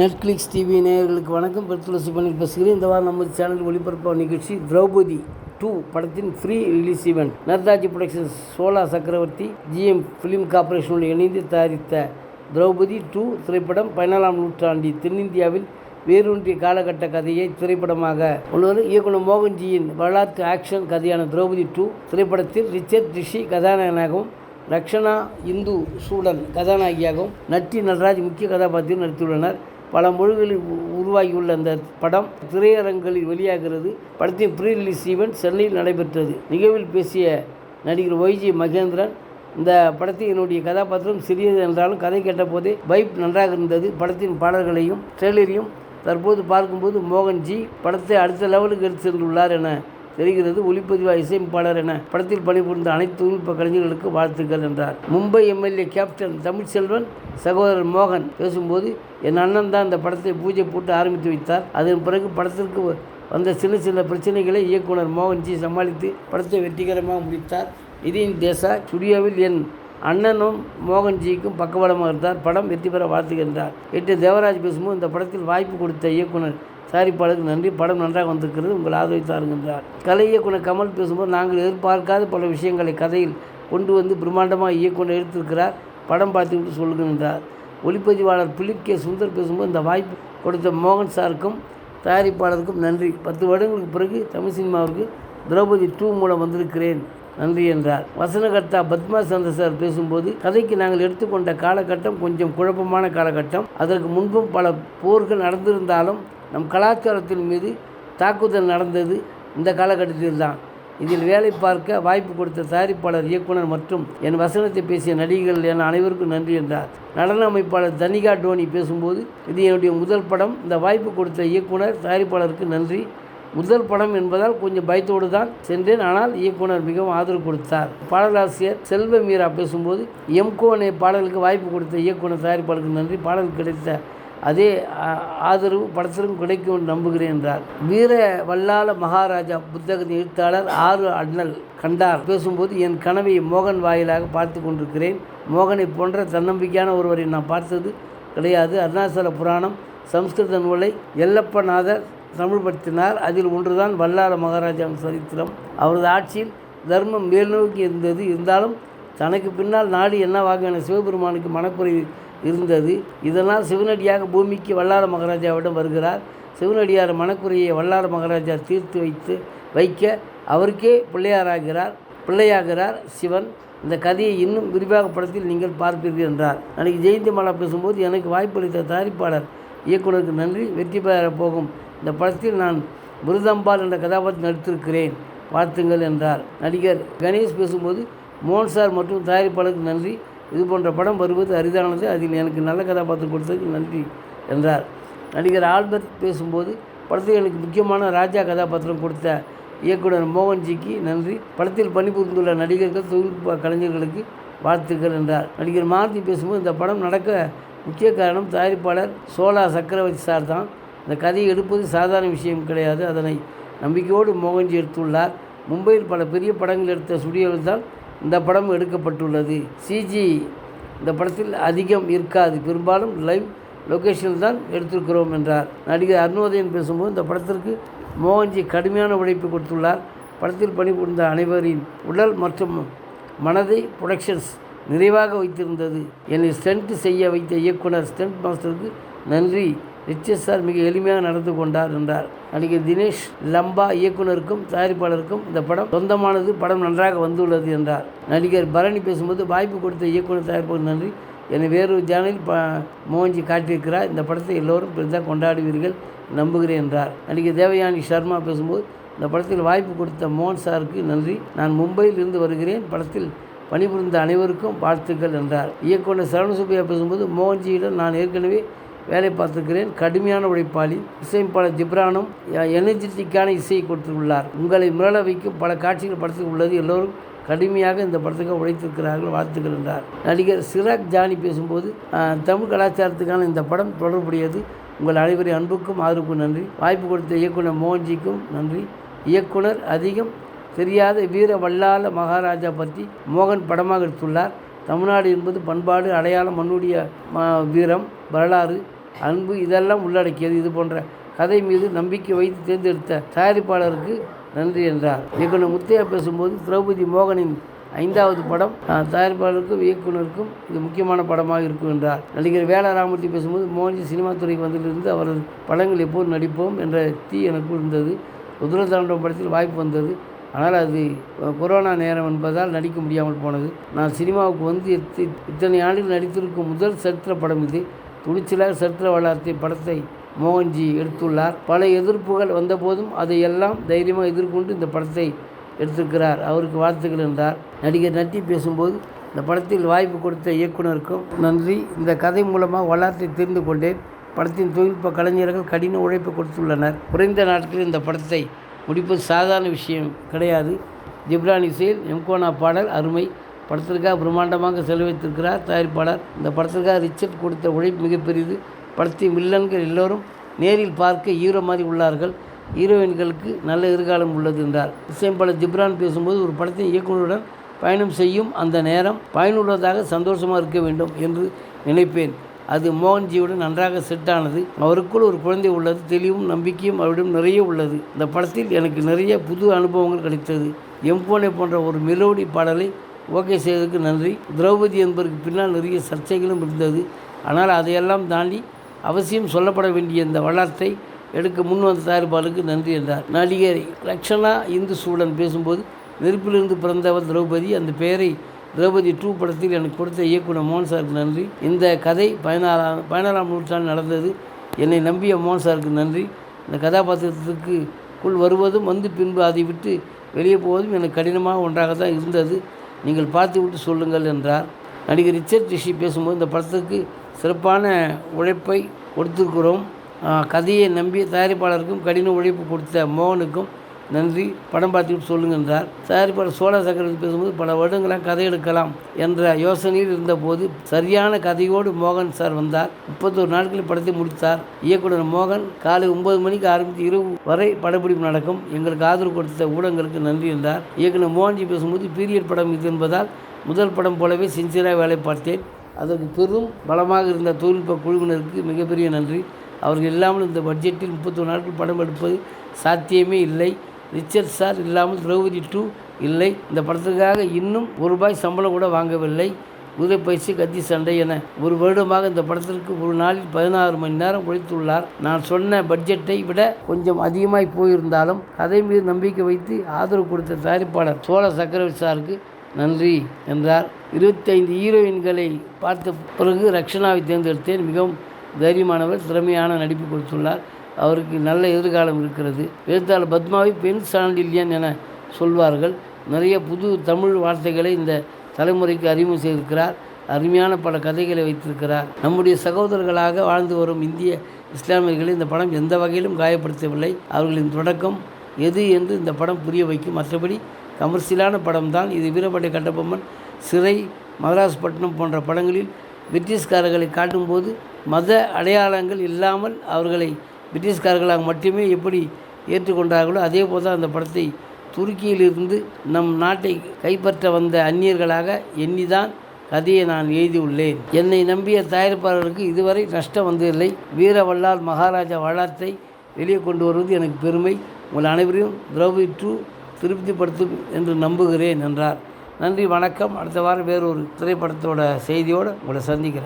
Netflix TV நேயர்களுக்கு வணக்கம். பெருத்துளசி பண்ணி பேசுகிறேன். இந்த வாரம் நமது சேனல் ஒளிபரப்பு நிகழ்ச்சி திரௌபதி டூ படத்தின் pre release event Netaji productions Chola Chakravarthy GM film கார்பரேஷனோடு இணைந்து தயாரித்த திரௌபதி டூ திரைப்படம் பதினாலாம் நூற்றாண்டில் தென்னிந்தியாவில் வேரூன்றிய காலகட்ட கதையை திரைப்படமாக உள்ளது இயக்குனர் மோகன்ஜியின் வரலாற்று ஆக்ஷன் கதையான திரௌபதி டூ திரைப்படத்தில் ரிச்சர்ட் ரிஷி கதாநாயகனாகவும் ரக்ஷனா இந்து சூடன் கதாநாயகியாகவும் நட்டி நடராஜ் முக்கிய கதாபாத்திரம் நடித்துள்ளனர். பல மொழிகளில் உ- உருவாகியுள்ள அந்த படம் திரையரங்குகளில் வெளியாகிறது. படத்தின் ப்ரீ ரிலீஸ் ஈவெண்ட் சென்னையில் நடைபெற்றது. நிகழ்வில் பேசிய நடிகர் ஒய்ஜி மகேந்திரன் இந்த படத்தில் என்னுடைய கதாபாத்திரம் சிறியது என்றாலும் கதை கேட்டபோதே வைப் நன்றாக இருந்தது. படத்தின் பாடல்களையும் ட்ரெய்லரையும் தற்போது பார்க்கும்போது மோகன்ஜி படத்தை அடுத்த லெவலுக்கு எடுத்து சென்றுள்ளார் என தெரிகிறது. ஒளிப்பதிவா இசையமைப்பாளர் என படத்தில் பணிபுரிந்த அனைத்து தொழில்நுட்ப கலைஞர்களுக்கு வாழ்த்துக்கள் என்றார். மும்பை எம்எல்ஏ கேப்டன் தமிழ்ச்செல்வன் சகோதரர் மோகன் பேசும்போது என் அண்ணன் தான் இந்த படத்தை பூஜை போட்டு ஆரம்பித்து வைத்தார். அதன் பிறகு படத்திற்கு வ- வந்த சின்ன சின்ன பிரச்சனைகளை இயக்குனர் மோகன்ஜி சமாளித்து படத்தை வெற்றிகரமாக முடித்தார். நிதின் தேசா ஸ்டுடியோவில் என் அண்ணனும் மோகன்ஜிக்கும் பக்கபலமாக இருந்தார். படம் வெற்றி பெற வாழ்த்துகின்றார் எட்டு தேவராஜ் பேசும்போது இந்த படத்தில் வாய்ப்பு கொடுத்த இயக்குனர் தயாரிப்பாளருக்கு நன்றி. படம் நன்றாக வந்திருக்கிறது. உங்கள் ஆதரவை தாருகின்றார் கலை இயக்குனர் கமல் பேசும்போது நாங்கள் எதிர்பார்க்காத பல விஷயங்களை கதையில் கொண்டு வந்து பிரம்மாண்டமாக இயக்குனர் எடுத்திருக்கிறார். படம் பார்த்துவிட்டு சொல்லுகின்றார் ஒளிப்பதிவாளர் பிலிப் கே சுந்தர் பேசும்போது இந்த வாய்ப்பு கொடுத்த மோகன் சாருக்கும் தயாரிப்பாளருக்கும் நன்றி. பத்து வருடங்களுக்கு பிறகு தமிழ் சினிமாவிற்கு திரௌபதி டூ மூலம் வந்திருக்கிறேன். நன்றி என்றார். வசனகர்த்தா பத்மா சந்திர சார் பேசும்போது கதைக்கு நாங்கள் எடுத்துக்கொண்ட காலகட்டம் கொஞ்சம் குழப்பமான காலகட்டம். அதற்கு முன்பும் பல போர்கள் நடந்திருந்தாலும் நம் கலாச்சாரத்தின் மீது தாக்குதல் நடந்தது இந்த காலகட்டத்தில் தான். இதில் வேலை பார்க்க வாய்ப்பு கொடுத்த தயாரிப்பாளர் இயக்குனர் மற்றும் என் வசனத்தை பேசிய நடிகர்கள் என அனைவருக்கும் நன்றி என்றார். நடன அமைப்பாளர் தனிகா டோனி பேசும்போது இது என்னுடைய முதல் படம். இந்த வாய்ப்பு கொடுத்த இயக்குனர் தயாரிப்பாளருக்கு நன்றி. முதல் படம் என்பதால் கொஞ்சம் பயத்தோடு தான் சென்றேன். ஆனால் இயக்குனர் மிகவும் ஆதரவு கொடுத்தார். பாடலாசிரியர் செல்வ மீரா பேசும்போது எம்கோனே பாடலுக்கு வாய்ப்பு கொடுத்த இயக்குனர் தயாரிப்பாளருக்கு நன்றி. பாடல் கிடைத்த அதே ஆ- ஆதரவு படத்திலும் கிடைக்கும் என்று நம்புகிறேன் என்றார். வீர வல்லால மகாராஜா புத்தகத்தின் எழுத்தாளர் ஆறு அண்ணல் கண்டார். பேசும்போது என் கனவை மோகன் வாயிலாக பார்த்து கொண்டிருக்கிறேன். மோகனை போன்ற தன்னம்பிக்கையான ஒருவரை நான் பார்த்தது கிடையாது. அருணாச்சல புராணம் சம்ஸ்கிருத நூலை எல்லப்பநாதர் தமிழ்படுத்தினார். அதில் ஒன்றுதான் வல்லார மகாராஜாவின் சரித்திரம். அவரது ஆட்சியில் தர்மம் மேல்நோக்கி இருந்தது. இருந்தாலும் தனக்கு பின்னால் நாடு என்னவாகும் என சிவபெருமானுக்கு மனக்குறைவு இருந்தது. இதனால் சிவனடியாக பூமிக்கு வல்லார மகாராஜாவிடம் வருகிறார். சிவனடியார் மனக்குறையை வல்லார மகாராஜா தீர்த்து வைத்து வைக்க அவருக்கே பிள்ளையாராகிறார். பிள்ளையாகிறார் சிவன். இந்த கதையை இன்னும் விரிவாக படத்தில் நீங்கள் பார்ப்பீர்கள் என்றார். அன்றைக்கு ஜெயந்தி மாலா பேசும்போது எனக்கு வாய்ப்பளித்த தயாரிப்பாளர் இயக்குனருக்கு நன்றி. வெற்றி பெற போகும். இந்த படத்தில் நான் விருதம்பால் என்ற கதாபாத்திரம் நடித்திருக்கிறேன். வாழ்த்துங்கள் என்றார். நடிகர் கணேஷ் பேசும்போது மோகன் சார் மற்றும் தயாரிப்பாளருக்கு நன்றி. இது போன்ற படம் வருவது அரிதானது. அதில் எனக்கு நல்ல கதாபாத்திரம் கொடுத்ததுக்கு நன்றி என்றார். நடிகர் ஆல்பர்ட் பேசும்போது படத்தில் எனக்கு முக்கியமான ராஜா கதாபாத்திரம் கொடுத்த இயக்குனர் மோகன்ஜிக்கு நன்றி. படத்தில் பணிபுரிந்துள்ள நடிகர்கள் தொழில்நுட்ப கலைஞர்களுக்கு வாழ்த்துக்கள் என்றார். நடிகர் மாருதி பேசும்போது இந்த படம் நடக்க முக்கிய காரணம் தயாரிப்பாளர் சோலா சக்கரவர்த்தி சார் தான். இந்த கதையை எடுப்பது சாதாரண விஷயம் கிடையாது. அதனை நம்பிக்கையோடு மோகன்ஜி எடுத்துள்ளார். மும்பையில் பல பெரிய படங்கள் எடுத்த ஸ்டுடியோவில் தான் இந்த படம் எடுக்கப்பட்டுள்ளது. சிஜி இந்த படத்தில் அதிகம் இருக்காது. பெரும்பாலும் லைவ் லொகேஷனில் தான் எடுத்திருக்கிறோம் என்றார். நடிகர் அருணோதயன் பேசும்போது இந்த படத்திற்கு மோகன்ஜி கடுமையான உழைப்பு கொடுத்துள்ளார். படத்தில் பணிபுரிந்த அனைவரின் உடல் மற்றும் மனதை புரொடக்ஷன்ஸ் நிறைவாக வைத்திருந்தது. என்னை ஸ்டண்ட் செய்ய வைத்த இயக்குனர் ஸ்டண்ட் மாஸ்டருக்கு நன்றி. ரிச்சஸ் சார் மிக எளிமையாக நடந்து கொண்டார் என்றார். நடிகர் தினேஷ் லம்பா இயக்குனருக்கும் தயாரிப்பாளருக்கும் இந்த படம் சொந்தமானது படம் நன்றாக வந்துள்ளது என்றார். நடிகர் பரணி பேசும்போது வாய்ப்பு கொடுத்த இயக்குனர் தயாரிப்பாளர் நன்றி. என்னை வேறொரு சேனலில் ப மோகன்ஜி காட்டியிருக்கிறார். இந்த படத்தை எல்லோரும் பெரிதாக கொண்டாடுவீர்கள் நம்புகிறேன் என்றார். நடிகர் தேவயானி சர்மா பேசும்போது இந்த படத்தில் வாய்ப்பு கொடுத்த மோகன் சாருக்கு நன்றி. நான் மும்பையில் இருந்து வருகிறேன். படத்தில் பணிபுரிந்த அனைவருக்கும் வாழ்த்துக்கள் என்றார். இயக்குனர் சரவணசுப்பையா பேசும்போது மோகன்ஜியிடம் நான் ஏற்கனவே வேலை பார்த்திருக்கிறேன். கடுமையான உழைப்பாளி. இசையமைப்பாளர் ஜிப்ரானும் எனர்ஜெட்டிக்கான இசையை கொடுத்துள்ளார். உங்களை மிரள வைக்கும் பல காட்சிகள் படத்தில் உள்ளது. எல்லோரும் கடுமையாக இந்த படத்துக்கு உழைத்திருக்கிறார்கள். வாழ்த்துக்கள் என்றார். நடிகர் சிராக் ஜானி பேசும்போது தமிழ் கலாச்சாரத்துக்கான இந்த படம் தொடர்புடையது. உங்கள் அனைவரின் அன்புக்கும் ஆதரவுக்கும் நன்றி. வாய்ப்பு கொடுத்த இயக்குனர் மோகன்ஜிக்கும் நன்றி. இயக்குனர் அதிகம் தெரியாத வீர வல்லால மகாராஜா பற்றி மோகன் படமாக எடுத்துள்ளார். தமிழ்நாடு என்பது பண்பாடு அடையாளம் மண்ணுடைய வீரம் வரலாறு அன்பு இதெல்லாம் உள்ளடக்கியது. இது போன்ற கதை மீது நம்பிக்கை வைத்து தேர்ந்தெடுத்த தயாரிப்பாளருக்கு நன்றி என்றார். இயக்குனர் முத்தையா பேசும்போது திரௌபதி மோகனின் ஐந்தாவது படம் தயாரிப்பாளருக்கும் இயக்குனருக்கும் இது முக்கியமான படமாக இருக்கும் என்றார். நடிகர் வேலராமூர்த்தி பேசும்போது மோகன்ஜி சினிமா துறைக்கு வந்ததிலிருந்து அவரது படங்கள் எப்போது நடிப்போம் என்ற தீ எனக்கு இருந்தது. ருத்ரதாண்டவம் படத்தில் வாய்ப்பு வந்தது. ஆனால் அது கொரோனா நேரம் என்பதால் நடிக்க முடியாமல் போனது. நான் சினிமாவுக்கு வந்து இத்தனை ஆண்டுகள் நடித்திருக்கும் முதல் சரித்திர படம் இது. துணிச்சலாக சரித்திர வரலாற்றை படத்தை மோகன்ஜி எடுத்துள்ளார். பல எதிர்ப்புகள் வந்தபோதும் அதையெல்லாம் தைரியமாக எதிர்கொண்டு இந்த படத்தை எடுத்திருக்கிறார். அவருக்கு வாழ்த்துக்கள் என்றார். நடிகர் நட்டி பேசும்போது இந்த படத்தில் வாய்ப்பு கொடுத்த இயக்குனருக்கும் நன்றி. இந்த கதை மூலமாக வரலாற்றை தெரிந்து கொண்டேன். படத்தின் தொழில்நுட்ப கலைஞர்கள் கடின உழைப்பு கொடுத்துள்ளனர். குறைந்த நாட்களில் இந்த படத்தை முடிப்பது சாதாரண விஷயம் கிடையாது. ஜிப்ரான் இசையில் எம்கோனா பாடல் அருமை. படத்திற்காக பிரம்மாண்டமாக செலவழித்திருக்கிறார் தயாரிப்பாளர். இந்த படத்திற்காக ரிச்சர்ட் கொடுத்த உழைப்பு மிகப்பெரியது படத்தின் வில்லன்கள் எல்லோரும் நேரில் பார்க்க ஹீரோ மாதிரி உள்ளார்கள். ஹீரோயின்களுக்கு நல்ல எதிர்காலம் உள்ளது என்றார். இசையமைப்பாளர் ஜிப்ரான் பேசும்போது ஒரு படத்தின் இயக்குனருடன் பயணம் செய்யும் அந்த நேரம் பயனுள்ளதாக சந்தோஷமாக இருக்க வேண்டும் என்று நினைப்பேன். அது மோகன்ஜியுடன் நன்றாக செட் ஆனது அவருக்குள் ஒரு குழந்தை உள்ளது தெளிவும் நம்பிக்கையும் அவரிடம் நிறைய உள்ளது. இந்த படத்தில் எனக்கு நிறைய புது அனுபவங்கள் கிடைத்தது. எம்போனே போன்ற ஒரு மெலோடி பாடலை ஓகே செய்ததுக்கு நன்றி. திரௌபதி என்பதற்கு பின்னால் நிறைய சர்ச்சைகளும் இருந்தது. ஆனால் அதையெல்லாம் தாண்டி அவசியம் சொல்லப்பட வேண்டிய இந்த வரலாற்றை எடுக்க முன் வந்த தயாரிப்பாளருக்கு நன்றி என்றார். நடிகர் ரக்ஷனா இந்து சூடன் பேசும்போது நெருப்பிலிருந்து பிறந்தவர் திரௌபதி அந்த பெயரை திரௌபதி டூ படத்தில் எனக்கு கொடுத்த இயக்குனர் மோகன் சாருக்கு நன்றி. இந்த கதை பதினாறாம் பதினாறாம் நூற்றாண்டு நடந்தது. என்னை நம்பிய மோகன் சாருக்கு நன்றி. இந்த கதாபாத்திரத்துக்கு குள் வருவதும் வந்து பின்பு அதை விட்டு வெளியே போவதும் எனக்கு கடினமாக ஒன்றாக தான் இருந்தது. நீங்கள் பார்த்து விட்டு சொல்லுங்கள் என்றார். நடிகர் ரிச்சர்ட் ரிஷி பேசும்போது இந்த படத்துக்கு சிறப்பான உழைப்பை கொடுத்திருக்கிறோம். கதையை நம்பிய தயாரிப்பாளருக்கும் கடின உழைப்பு கொடுத்த மோகனுக்கும் நன்றி. படம் பார்த்துட்டு சொல்லுங்க என்றார். தயாரிப்பாளர் சோழ சக்கரவர்த்தி பேசும்போது பல வருடங்களாக கதை எடுக்கலாம் என்ற யோசனையில் இருந்தபோது சரியான கதையோடு மோகன் சார் வந்தார். முப்பத்தோரு நாட்களில் படத்தை முடித்தார். இயக்குனர் மோகன் காலை ஒன்பது மணிக்கு ஆரம்பித்து இரவு வரை படப்பிடிப்பு நடக்கும். எங்களுக்கு ஆதரவு கொடுத்த ஊடகங்களுக்கு நன்றி என்றார். இயக்குனர் மோகன்ஜி பேசும்போது பீரியட் படம் இது என்பதால் முதல் படம் போலவே சின்சியராக வேலை பார்த்தேன். அதற்கு பெரும் பலமாக இருந்த தொழில்நுட்ப குழுவினருக்கு மிகப்பெரிய நன்றி. அவர்கள் இல்லாமல் இந்த பட்ஜெட்டில் முப்பத்தொரு நாட்கள் படம் எடுப்பது சாத்தியமே இல்லை. ரிச்சர்ட் சார் இல்லாமல் திரௌபதி டூ இல்லை. இந்த படத்துக்காக இன்னும் ஒரு ரூபாய் சம்பளம் கூட வாங்கவில்லை. குதிரை பயிற்சி கத்தி சண்டை என ஒரு வருடமாக இந்த படத்திற்கு ஒரு நாளில் பதினாறு மணி நேரம் உழைத்துள்ளார் நான் சொன்ன பட்ஜெட்டை விட கொஞ்சம் அதிகமாய் போயிருந்தாலும் கதை மீது நம்பிக்கை வைத்து ஆதரவு கொடுத்த தயாரிப்பாளர் சோழ சக்கரவர்த்தி சாருக்கு நன்றி என்றார். இருபத்தைந்து ஹீரோயின்களை பார்த்த பிறகு ரக்ஷனாவை தேர்ந்தெடுத்தேன். மிகவும் தைரியமானவர் திறமையான நடிப்பு கொடுத்துள்ளார். அவருக்கு நல்ல எதிர்காலம் இருக்கிறது. எழுத்தாளர் பத்மாவை பெண் சாண்டில்யன் என சொல்வார்கள். நிறைய புது தமிழ் வார்த்தைகளை இந்த தலைமுறைக்கு அறிமுகம் செய்திருக்கிறார். அருமையான பல கதைகளை வைத்திருக்கிறார். நம்முடைய சகோதரர்களாக வாழ்ந்து வரும் இந்திய இஸ்லாமியர்களை இந்த படம் எந்த வகையிலும் காயப்படுத்தவில்லை. அவர்களின் தொடக்கம் எது என்று இந்த படம் புரிய வைக்கும். மற்றபடி கமர்ஷியலான படம்தான். இது வீரபாண்டிய கட்டபொம்மன் சிறை மதராஸ் பட்டினம் போன்ற படங்களில் பிரிட்டிஷ்காரர்களை காட்டும்போது மத அடையாளங்கள் இல்லாமல் அவர்களை பிரிட்டிஷ்காரர்களாக மட்டுமே எப்படி ஏற்றுக்கொண்டார்களோ அதே போல் தான் அந்த படத்தை துருக்கியிலிருந்து நம் நாட்டை கைப்பற்ற வந்த அந்நியர்களாக எண்ணிதான் கதையை நான் எழுதியுள்ளேன். என்னை நம்பிய தயாரிப்பாளருக்கு இதுவரை நஷ்டம் வந்ததில்லை. வீரவல்லால் மகாராஜா வரலாற்றை வெளியே கொண்டு வருவது எனக்கு பெருமை. உங்கள் அனைவரையும் திரௌபதி டூ திருப்திப்படுத்தும் என்று நம்புகிறேன் என்றார். நன்றி வணக்கம். அடுத்த வாரம் வேறொரு திரைப்படத்தோட செய்தியோடு உங்களை சந்திக்கிறேன்.